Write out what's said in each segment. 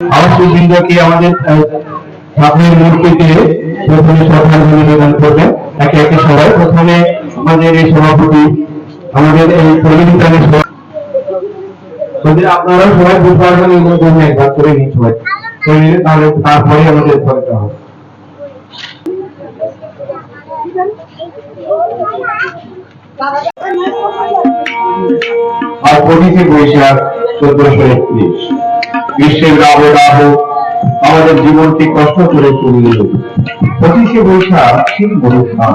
আবাসিক বৃন্দকে আমাদের সামনের মূর্তিতে প্রথমে তারপরে আর পঁচিশে বৈশাখ চোদ্দশো একত্রিশ। গ্রীষ্মের দাবদাহ আমাদের জীবনকে কষ্ট করে তুলল। পঁচিশে বৈশাখ ঠিক অনুষ্ঠান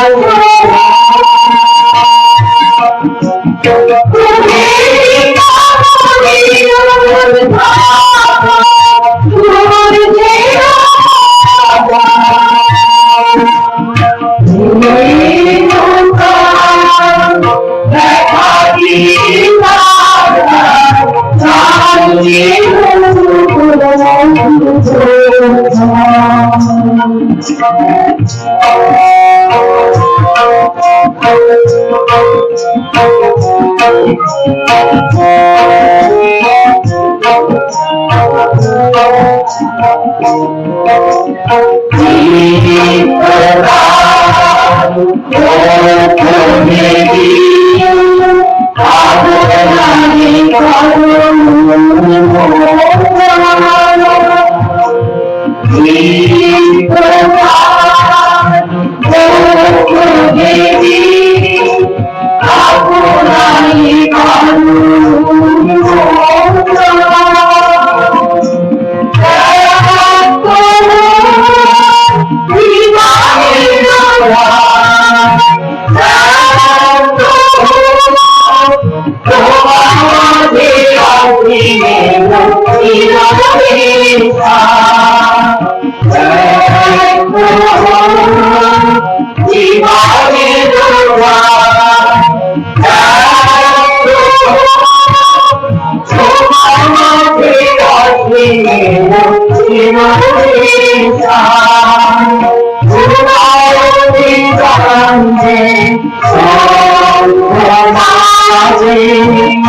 ನಾವು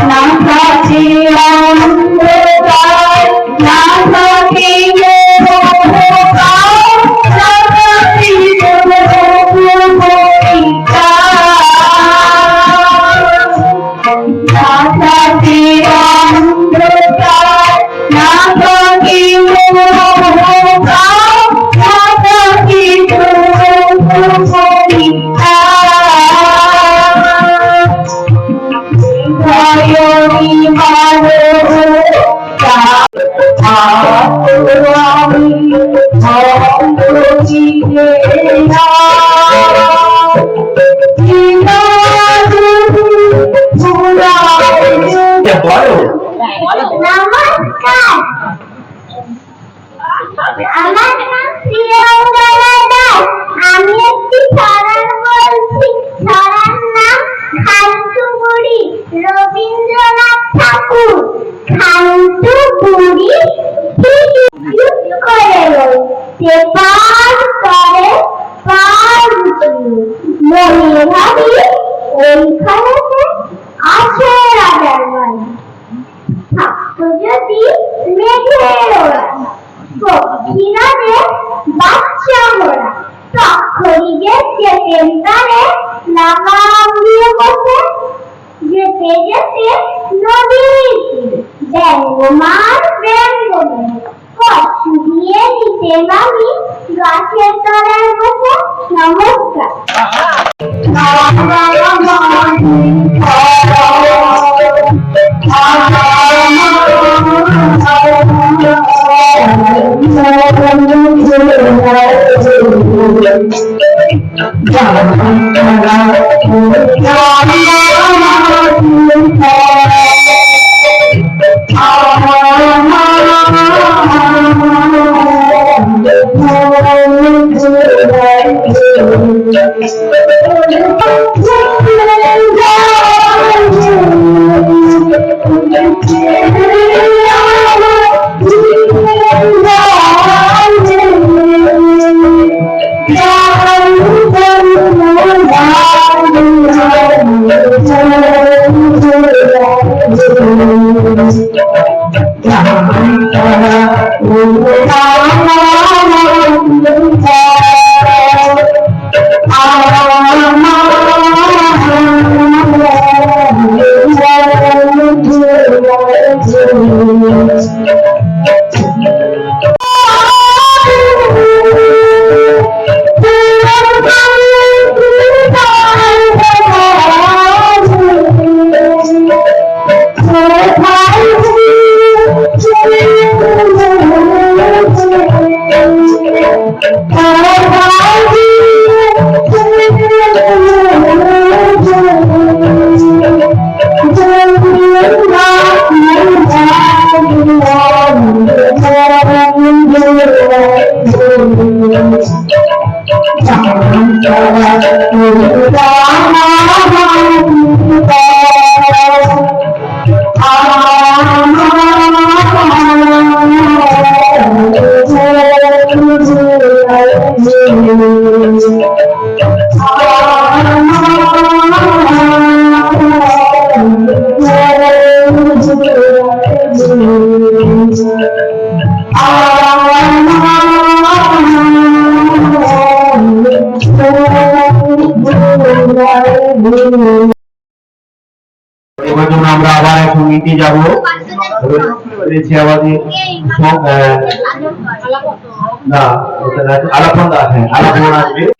না থাকে অন্ধকার, না থাকে Why? Thank you. দিকে যাব রয়েছে আমাদের না আলাপন হ্যাঁ আলাপন আসবে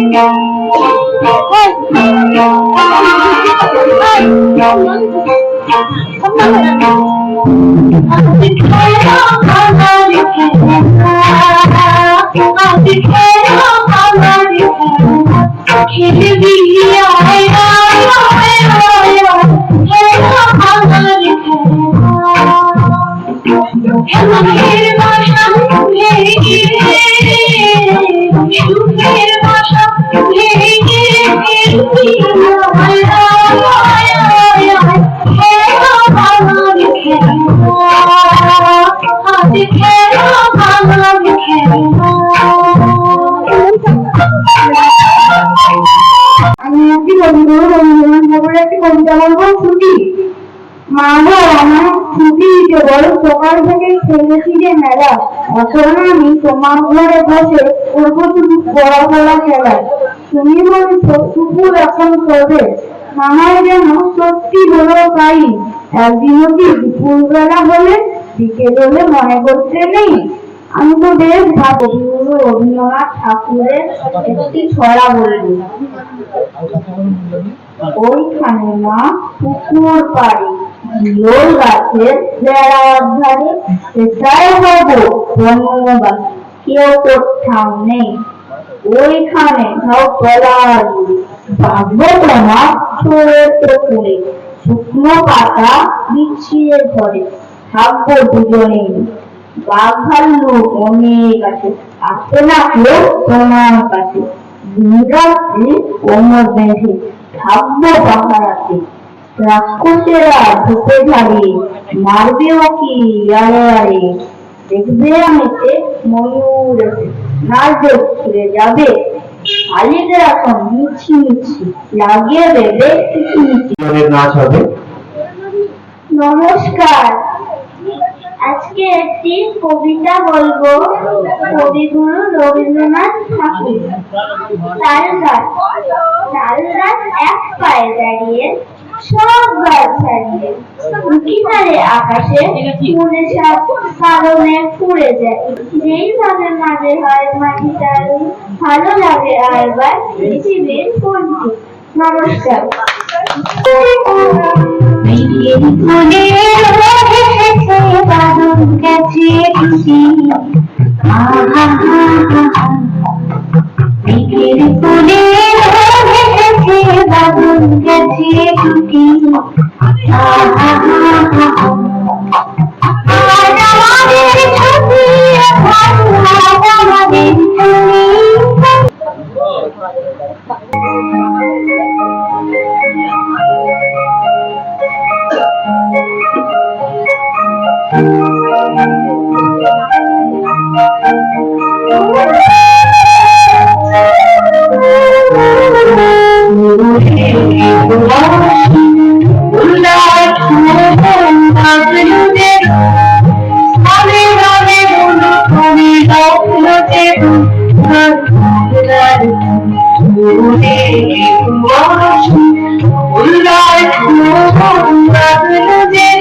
Hello, যে মেলা। এখন আমি তোমার ঘরে বসে করব শুধু বড় বড় খেলা। তুমি বলছো, কুকুর এখন করবে আমার যেন সত্যি হলো তাই। একদিনও কি দুপুরবেলা হলে বিকেল হলে মনে করতে নেই? আমি তো বেশ ভাবো রবীন্দ্রনাথ ঠাকুরের একটি ছড়া বলব। ওইখানে মা পুকুর পাড়ে। সেটাই হব ধন্যবাদ। কেউ কোথাও নেই। ওইখানে বাঁধবো পুকুরে শুকনো পাতা বিছিয়ে থাকব দুজনেই। বাঘ অনেক আছে। আসে না কেউ তোমার কাছে? কোমর বেঁধে থাকব রাক্ষসেরা ঢুকে ঝাড়ে মারবেও কি আরে আরে দেখবে আমিতে ময়ূর। নাচবে যাবে। শালিকরা এখন মিছি মিছি লাগিয়ে দেবে নাচ হবে? নমস্কার। আজকে একটি কবিতা বলব। কবিগুরু রবীন্দ্রনাথ ঠাকুর। তাল গাছ তাল গাছ এক পায়ে দাঁড়িয়ে সব গাছ ছাড়িয়ে উঁকি মারে আকাশে মনে সব কারণে পুড়ে যায় যেই ভাবে মাঝে হয় মাটি চালু ভালো লাগে আরবার পৃথিবীর কোনটি নমস্কার বাদল গেছে খুশি আহা হা হা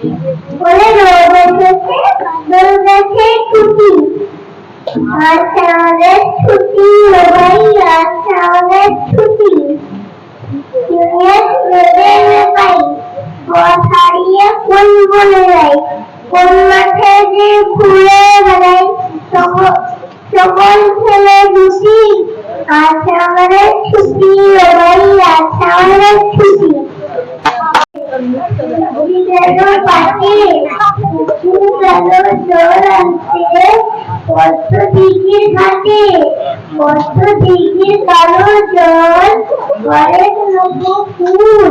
বলে রোবট দেখে ছুটি আমাদের ছুটি ও আমাদের ছুটি মাঠে যে ঘুরে বেড়াই সকল ছেলে দুটি আজ আমাদের ছুটি ও ভাই আজ আমাদের ছুটি পাশে পুকুর গেল জল আনতে পদ্ম দিঘির ঘাটে পদ্ম দিঘির কালো জল ঘরের নতুন ফুল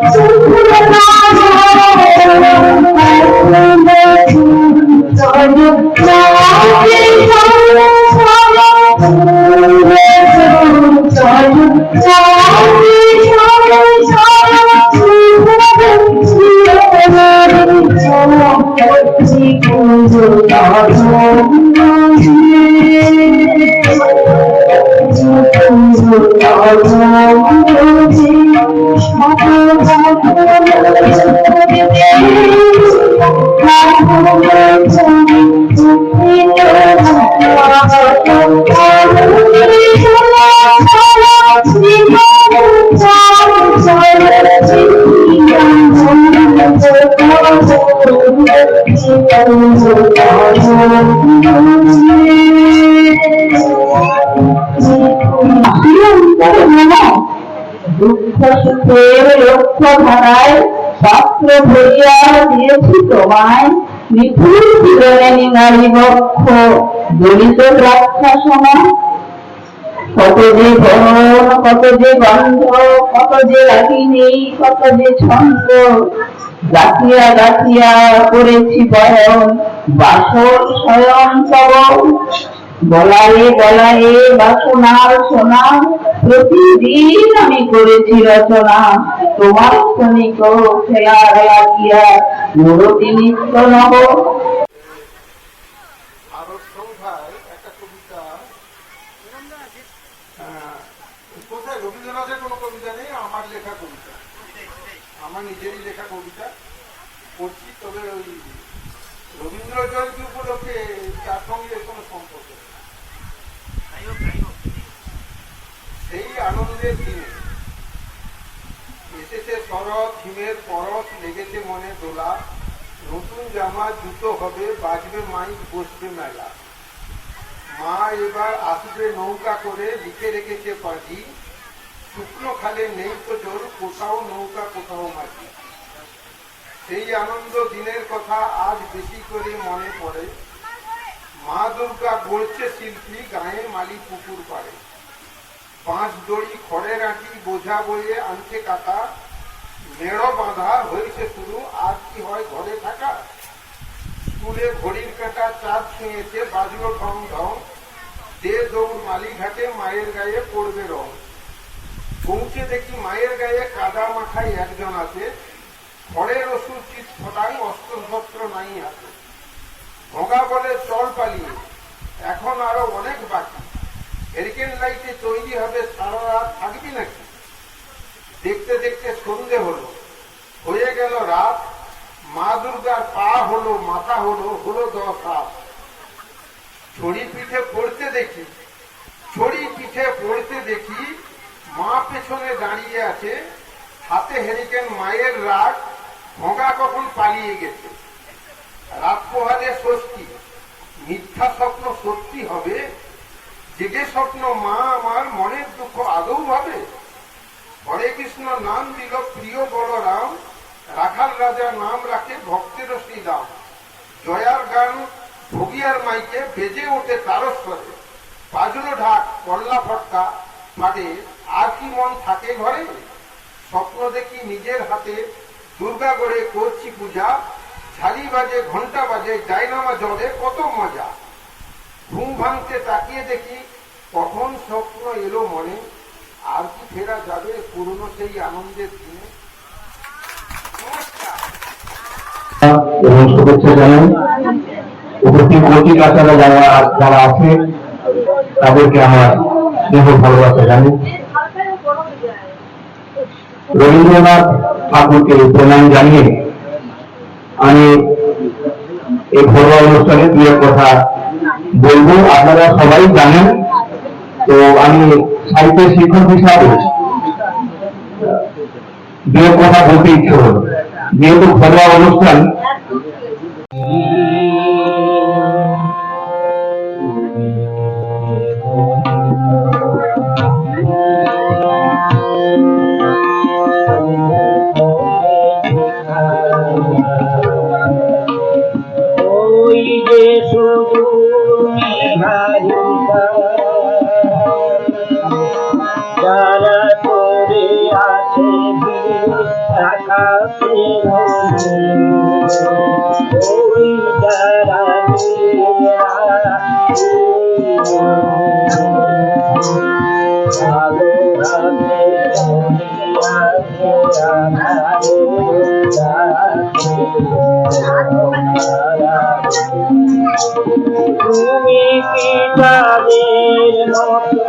Oh, দুঃখ সুখের লক্ষ্য ধারায় শাস্ত্র ভরিয়া দিয়েছি তোমায়, নিপুণ জীবনে নারী বক্ষ, দলিত রক্ষা সমান। কত যে বন কত যে গন্ধ, কত যে রাগিনী কত যে ছন্দ গাছিয়া গাছিয়া করেছি বয়ন বাসর স্বয়ং তব। গলায় গলায় বাসনার সোনা, প্রতিদিন আমি করেছি রচনা। তোমার ক্ষণিক খেলা লাগিয়া মূরতি নিত্য নব। একটা কবিতা। কোথায়? রবীন্দ্রনাথের কোনো কবিতা নেই আমার লেখা কবিতা। আমার নিজেরই লেখা কবিতা। পড়ছি তবে ওই রবীন্দ্র জয়ন্তী উপলক্ষে তার সঙ্গে কোনো সম্পর্ক সেই আনন্দের দিনে এসেছে শরৎ হিমের পরশ লেগেছে মনে দোলা। নতুন জামা জুতো হবে বাজবে মাইক বসবে মেলা। মা এবার আসবে নৌকা করে, লিখে রেখেছে পাঁজি। শুকনো খালে নেই তো জল, কোথাও নৌকা, কোথাও মাঝি সেই আনন্দ দিনের কথা আজ বেশি করে মনে পড়ে। মা দুর্গা গড়ছে শিল্পী, গায়ে মালি পুকুর পাড়ে। পাঁচ দড়ি, খড়ের আঁটি, বোঝা বইয়ে আনছে কাকা মেড়ো বাঁধা হয়েছে শুরু, আর কি হয় ঘরে থাকা? স্কুলে ঘড়ির কাঁটা চাঁদ ছুঁয়েছে বাজলো ঢং ঢং। দে দৌড়, মালিঘাটে মায়ের গায়ে পড়বে রং। পৌঁছে দেখি মায়ের গায়ে কাদা মাখায় একজন আছে। খড়ের ওষুধ চিত ফটাই অস্ত্র শস্ত্র নাই হাতে ভোগা বলে, চল পালিয়ে। এখন আরও অনেক বাকি। হেরিকেন লাইটে তৈরি হবে, সারা রাত থাকবি নাকি? দেখতে দেখতে সন্ধে হলো। হয়ে গেল রাত। মা দুর্গার পা হলো, মাথা হলো হলো দশ হাত ছড়ি পিঠে পড়তে দেখি, ছড়ি পিঠে পড়তে দেখি, মা পেছনে দাঁড়িয়ে আছে, হাতে হেরিকেন মায়ের রাগ ভোগা কখন পালিয়ে গেছে? রাত পোহালে ষষ্ঠী মিথ্যা স্বপ্ন সত্যি হবে? জেগে স্বপ্ন মা আমার মনের দুঃখ আদৌ হবে হরে কৃষ্ণ নাম দিল প্রিয় বলরাম রাখাল রাজা নাম রাখে ভক্তের শ্রীরাম জয়ার গান ভোগিয়ার মাইকে বেজে ওঠে তারস্বরে বাজলো ঢাক, কল্লা ফটকা ফাটে, আর কি মন থাকে ঘরে? স্বপ্ন দেখি নিজের হাতে দুর্গা গড়ে করছি পূজা। ঝালি বাজে ঘণ্টা বাজে, ডাইনামা জলে কত মজা। ঘুম ভাঙতে তাকিয়ে দেখি কখন স্বপ্ন এলো মনে। আর কি ফেরা যাবে পুরনো সেই আনন্দের দিনে? এবং শুভেচ্ছা জানাই। উপস্থিত অতিথি আচারা যারা যারা আছে, তাদেরকে আমার স্নেহ ভালোবাসা জানি রবীন্দ্রনাথ ঠাকুরকে প্রণাম জানিয়ে আমি এই ঘরোয়া অনুষ্ঠানে দু কথা বলব। আপনারা সবাই জানেন, তো আমি সাহিত্যের শিক্ষক হিসাবে দু এক কথা বলতে ইচ্ছে হলো যেহেতু ঘরোয়া অনুষ্ঠান ওই যে তুমি কি তাদের মতো